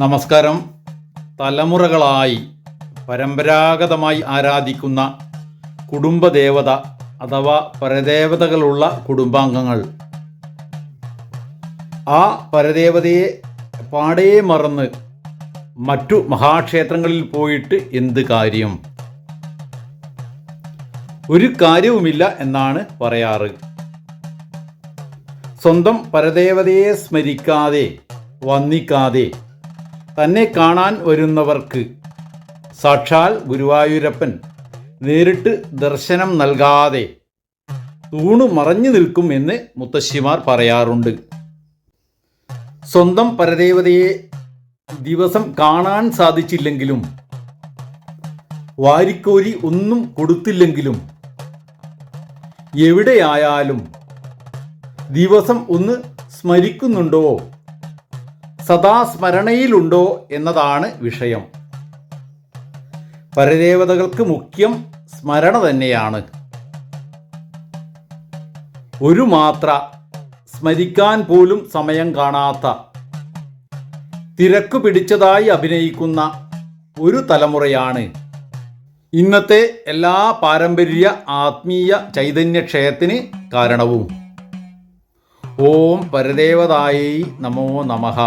നമസ്കാരം. തലമുറകളായി പരമ്പരാഗതമായി ആരാധിക്കുന്ന കുടുംബദേവത അഥവാ പരദേവതകളുള്ള കുടുംബാംഗങ്ങൾ. ആ പരദേവതയെ പാടേ മറന്ന് മറ്റു മഹാക്ഷേത്രങ്ങളിൽ പോയിട്ട് എന്ത് കാര്യം? ഒരു കാര്യവുമില്ല എന്നാണ് പറയാറ്. സ്വന്തം പരദേവതയെ സ്മരിക്കാതെ വന്ദിക്കാതെ തന്നെ കാണാൻ വരുന്നവർക്ക് സാക്ഷാൽ ഗുരുവായൂരപ്പൻ നേരിട്ട് ദർശനം നൽകാതെ തൂണു മറഞ്ഞു നിൽക്കും എന്ന് മുത്തശ്ശിമാർ പറയാറുണ്ട്. സ്വന്തം പരദേവതയെ ദിവസം കാണാൻ സാധിച്ചില്ലെങ്കിലും വാരിക്കോരി ഒന്നും കൊടുത്തില്ലെങ്കിലും എവിടെയായാലും ദിവസം ഒന്ന് സ്മരിക്കുന്നുണ്ടോ സദാ സ്മരണയിലുണ്ടോ എന്നതാണ് വിഷയം. പരദേവതകൾക്ക് മുഖ്യം സ്മരണ തന്നെയാണ്. ഒരു മാത്ര സ്മരിക്കാൻ പോലും സമയം കാണാത്ത തിരക്ക് പിടിച്ചതായി അഭിനയിക്കുന്ന ഒരു തലമുറയാണ്. ഇന്നത്തെ എല്ലാ പാരമ്പര്യ ആത്മീയ ചൈതന്യക്ഷയത്തിന് കാരണവും. ഓം പരദേവതായി നമോ നമഃ.